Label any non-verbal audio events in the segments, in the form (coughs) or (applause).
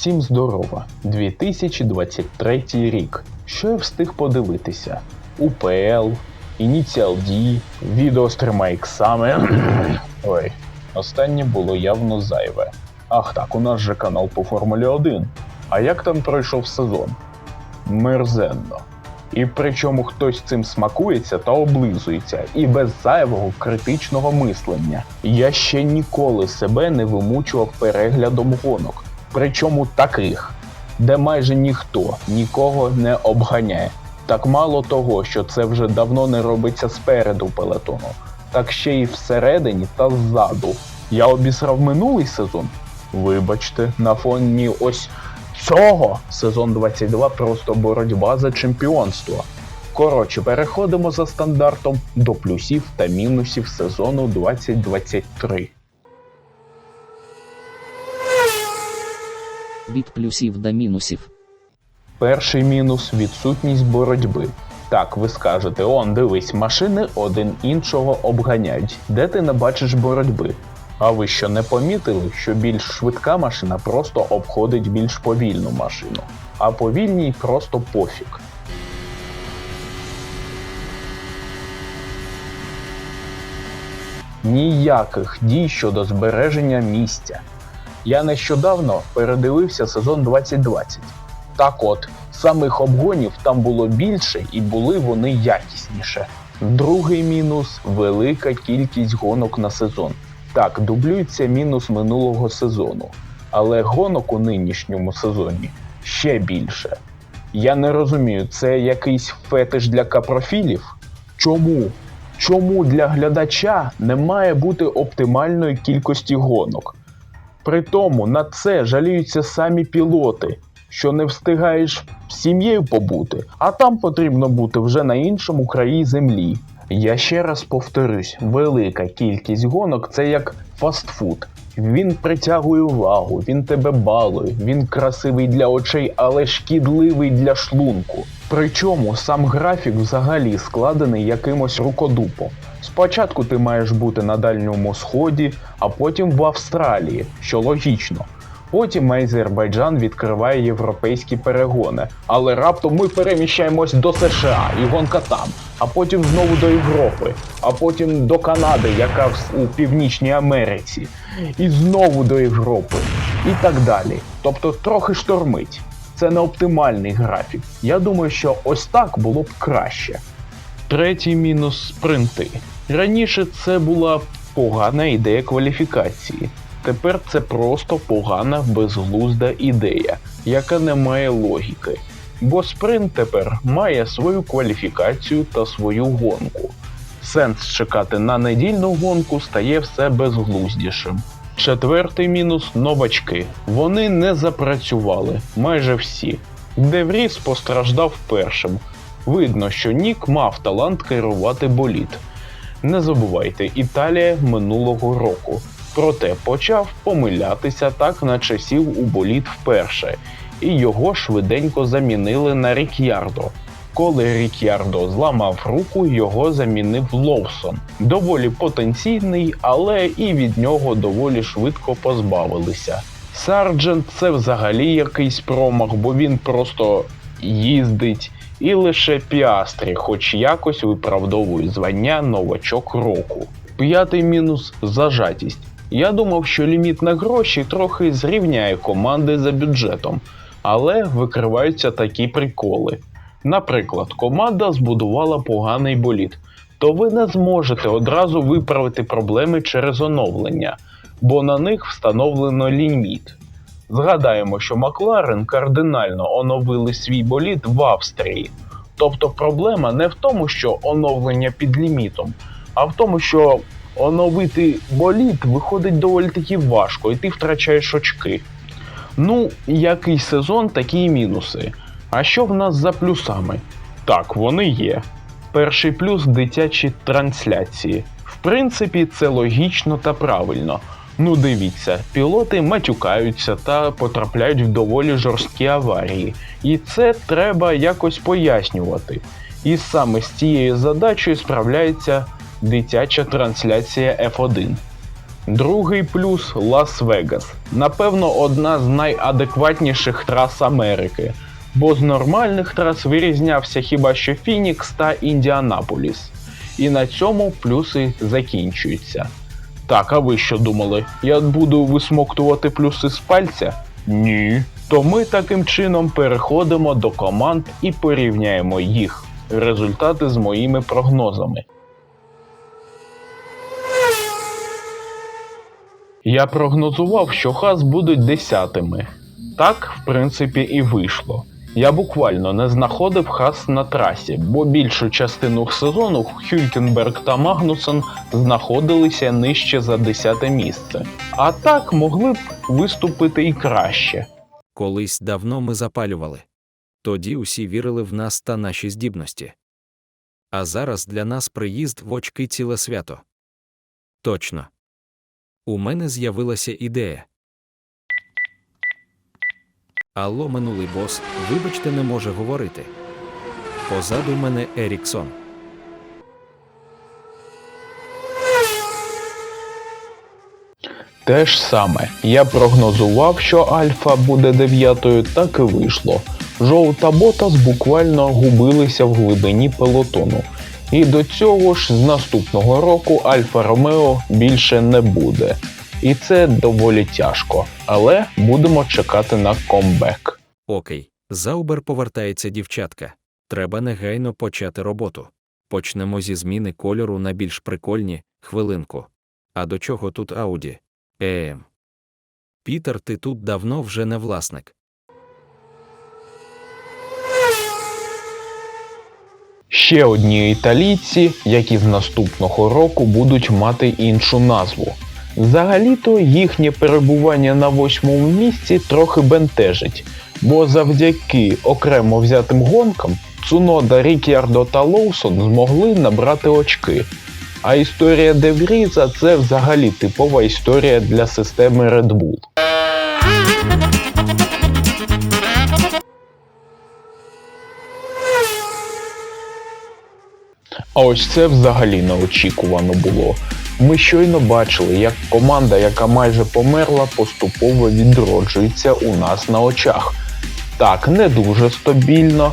Всім здорова! 2023 рік. Що я встиг подивитися? УПЛ, Ініціал D, відео з трьома іксами. (coughs) Ой, останнє було явно зайве. Ах так, у нас же канал по Формулі 1. А як там пройшов сезон? Мерзенно. І причому хтось цим смакується та облизується, і без зайвого критичного мислення. Я ще ніколи себе не вимучував переглядом гонок, причому таких, де майже ніхто нікого не обганяє. Так мало того, що це вже давно не робиться спереду пелетону, так ще й всередині та ззаду. Я обісрав минулий сезон. Вибачте, на фоні ось цього сезон 22 просто боротьба за чемпіонство. Коротше, переходимо за стандартом до плюсів та мінусів сезону 2023. Від плюсів до мінусів. Перший мінус відсутність боротьби. Так, ви скажете, он дивись, машини один іншого обганяють, де ти не бачиш боротьби. А ви що не помітили, що більш швидка машина просто обходить більш повільну машину, а повільній просто пофіг. Ніяких дій щодо збереження місця. Я нещодавно передивився сезон 2020. Так от, самих обгонів там було більше і були вони якісніше. Другий мінус велика кількість гонок на сезон. Так, дублюється мінус минулого сезону, але гонок у нинішньому сезоні ще більше. Я не розумію, це якийсь фетиш для капрофілів? Чому? Чому для глядача не має бути оптимальної кількості гонок? При тому на це жаліються самі пілоти, що не встигаєш сім'єю побути, а там потрібно бути вже на іншому краї землі. Я ще раз повторюсь: велика кількість гонок це як фастфуд. Він притягує увагу, він тебе балує, він красивий для очей, але шкідливий для шлунку. Причому сам графік взагалі складений якимось рукодупом. Спочатку ти маєш бути на Дальньому Сході, а потім в Австралії, що логічно. Потім Азербайджан відкриває європейські перегони, але раптом ми переміщаємось до США і гонка там, а потім знову до Європи, а потім до Канади, яка у Північній Америці, і знову до Європи, і так далі. Тобто трохи штормить. Це не оптимальний графік. Я думаю, що ось так було б краще. Третій мінус спринти. Раніше це була погана ідея кваліфікації. Тепер це просто погана безглузда ідея, яка не має логіки. Бо спринт тепер має свою кваліфікацію та свою гонку. Сенс чекати на недільну гонку стає все безглуздішим. Четвертий мінус новачки. Вони не запрацювали майже всі. Девріс постраждав першим. Видно, що Нік мав талант керувати боліт. Не забувайте, Італія минулого року. Проте почав помилятися так, наче сів у боліт вперше, і його швиденько замінили на Рік'ярдо. Коли Рік'ярдо зламав руку, його замінив Лоусон. Доволі потенційний, але і від нього доволі швидко позбавилися. Сарджент це взагалі якийсь промах, бо він просто їздить, і лише Піастрі хоч якось виправдовує звання новачок року. П'ятий мінус зажатість. Я думав, що ліміт на гроші трохи зрівняє команди за бюджетом, але викриваються такі приколи. Наприклад, команда збудувала поганий болід, то ви не зможете одразу виправити проблеми через оновлення, бо на них встановлено ліміт. Згадаємо, що Макларен кардинально оновили свій болід в Австрії. Тобто проблема не в тому, що оновлення під лімітом, а в тому, що оновити болід виходить доволі таки важко, і ти втрачаєш очки. Ну, який сезон, такі й мінуси. А що в нас за плюсами? Так, вони є. Перший плюс дитячі трансляції. В принципі, це логічно та правильно. Ну дивіться, пілоти матюкаються та потрапляють в доволі жорсткі аварії, і це треба якось пояснювати. І саме з цією задачею справляється дитяча трансляція F1. Другий плюс Лас-Вегас. Напевно, одна з найадекватніших трас Америки, бо з нормальних трас вирізнявся хіба що Фінікс та Індіанаполіс. І на цьому плюси закінчуються. Так, а ви що думали? Я буду висмоктувати плюси з пальця? Ні. То ми таким чином переходимо до команд і порівняємо їх результати з моїми прогнозами. Я прогнозував, що Хас будуть десятими. Так, в принципі, і вийшло. Я буквально не знаходив Хас на трасі, бо більшу частину сезону Хюлькенберг та Магнусен знаходилися нижче за 10 місце. А так могли б виступити і краще. Колись давно ми запалювали. Тоді усі вірили в нас та наші здібності. А зараз для нас приїзд в очки ціле свято. Точно. У мене з'явилася ідея. Алло, минулий бос, вибачте, не може говорити. Позаду мене Еріксон. Те ж саме, я прогнозував, що Альфа буде дев'ятою, так і вийшло. Жоу та Ботас буквально губилися в глибині пелотону. І до цього ж з наступного року Альфа Ромео більше не буде. І це доволі тяжко, але будемо чекати на комбек. Окей, Заубер повертається дівчатка. Треба негайно почати роботу. Почнемо зі зміни кольору на більш прикольні хвилинку. А до чого тут Ауді? Ем. Пітер, ти тут давно вже не власник. Ще одні італійці, які з наступного року будуть мати іншу назву. Взагалі-то їхнє перебування на восьмому місці трохи бентежить, бо завдяки окремо взятим гонкам Цунода, Рік'ярдо та Лоусон змогли набрати очки. А історія Девріза це взагалі типова історія для системи Red Bull. А ось це взагалі неочікувано було. Ми щойно бачили, як команда, яка майже померла, поступово відроджується у нас на очах. Так, не дуже стабільно,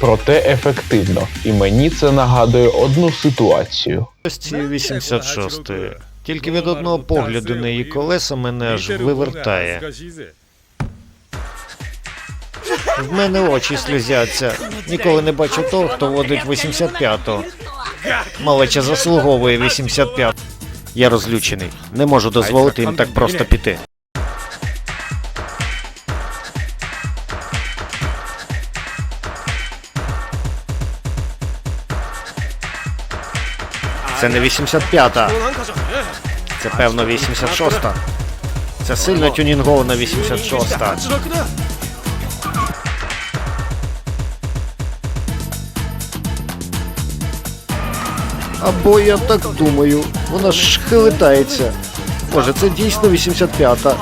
проте ефективно. І мені це нагадує одну ситуацію. Ось ці 86-ї. Тільки від одного погляду на її колеса мене аж вивертає. В мене очі сльозяться. Ніколи не бачу того, хто водить 85-ту. Малеча заслуговує 85. Я розлючений. Не можу дозволити їм так просто піти. Це не 85-та. Це певно 86-та. Це сильно тюнінгована 86-та. Або я так думаю, вона ж хилитається. Може, це дійсно 85-та.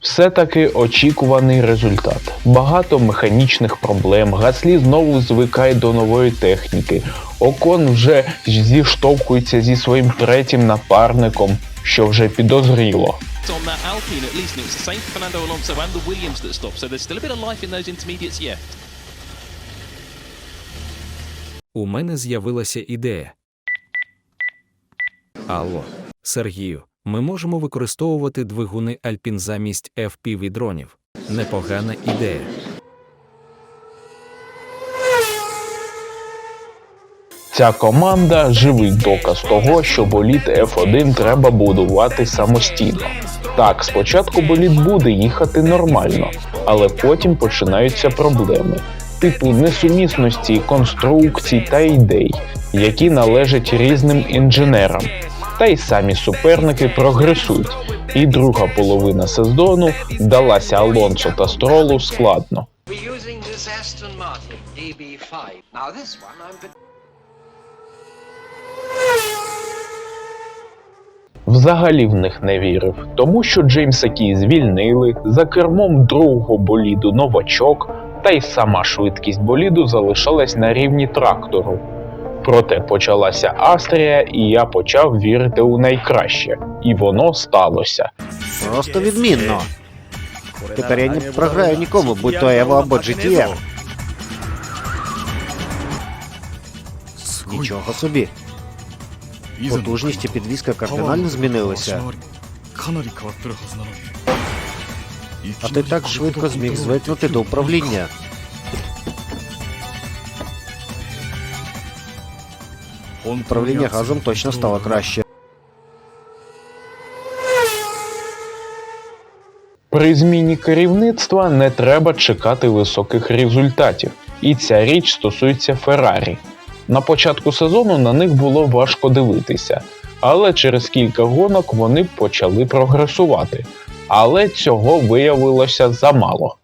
Все-таки очікуваний результат. Багато механічних проблем. Гаслі знову звикає до нової техніки. Окон вже зіштовхується зі своїм третім напарником, що вже підозріло. on that Alpine at least, and it was the same for Fernando Alonso and the Williams that stopped. So there's still a bit of life in those intermediates yet. У мене з'явилася ідея. Алло, Сергію, ми можемо використовувати двигуни Альпін замість FPV дронів. Непогана ідея. Ця команда живий доказ того, що боліт F1 треба будувати самостійно. Так, спочатку боліт буде їхати нормально, але потім починаються проблеми, типу несумісності конструкцій та ідей, які належать різним інженерам. Та й самі суперники прогресують, і друга половина сезону далася Алонсо та Стролу складно. We're using this Aston Martin DB5. Now this one I'm Взагалі в них не вірив, тому що Джеймса Кі звільнили, за кермом другого боліду новачок, та й сама швидкість боліду залишалась на рівні трактору. Проте почалася Австрія, і я почав вірити у найкраще. І воно сталося. Просто відмінно. Тепер я не програю нікому, будь то Ево або GTR. Нічого собі. Потужність і підвізка кардинально змінилися. А ти так швидко зміг звикнути до управління. Управління газом точно стало краще. При зміні керівництва не треба чекати високих результатів, і ця річ стосується Феррарі. На початку сезону на них було важко дивитися, але через кілька гонок вони почали прогресувати. Але цього виявилося замало.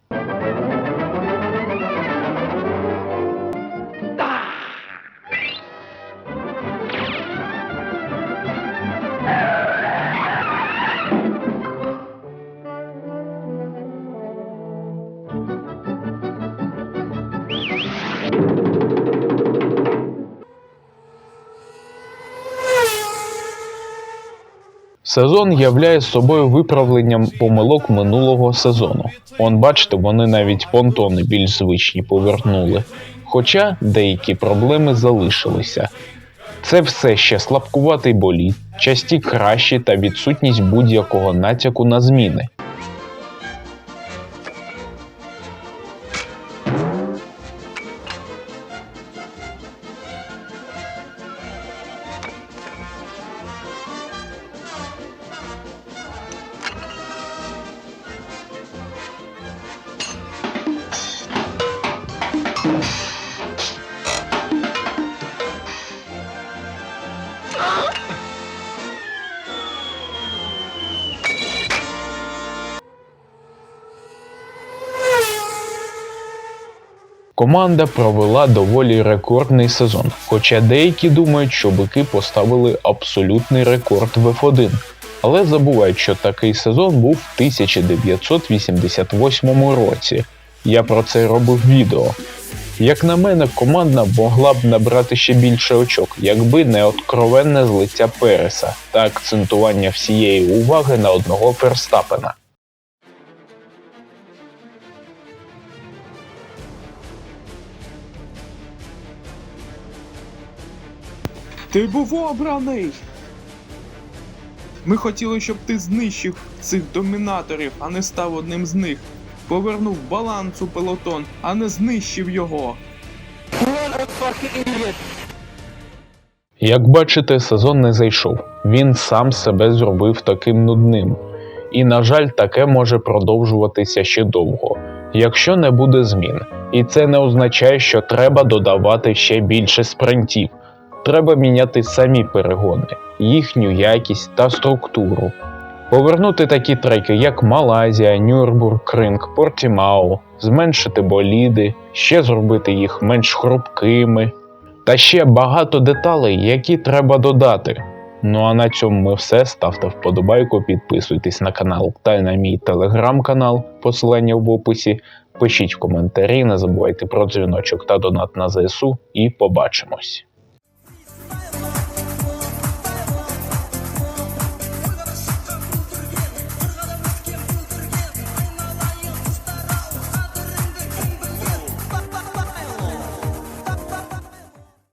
Сезон являє собою виправленням помилок минулого сезону. Он бачите, вони навіть понтони більш звичні повернули. Хоча деякі проблеми залишилися. Це все ще слабкуватий болід, часті кращі та відсутність будь-якого натяку на зміни. Команда провела доволі рекордний сезон, хоча деякі думають, що бики поставили абсолютний рекорд в F1. Але забувають, що такий сезон був в 1988 році. Я про це робив відео. Як на мене, команда могла б набрати ще більше очок, якби не откровенне злиття Переса та акцентування всієї уваги на одного Ферстапена. Ти був обраний. Ми хотіли, щоб ти знищив цих домінаторів, а не став одним з них. Повернув баланс у пелотон, а не знищив його. Як бачите, сезон не зайшов. Він сам себе зробив таким нудним. І, на жаль, таке може продовжуватися ще довго, якщо не буде змін. І це не означає, що треба додавати ще більше спринтів. Треба міняти самі перегони, їхню якість та структуру. Повернути такі треки, як Малайзія, Нюрбург-Ринг, Портімау, зменшити боліди, ще зробити їх менш хрупкими. Та ще багато деталей, які треба додати. Ну а на цьому ми все. Ставте вподобайку, підписуйтесь на канал та на мій телеграм-канал, посилання в описі. Пишіть коментарі, не забувайте про дзвіночок та донат на ЗСУ і побачимось. fire.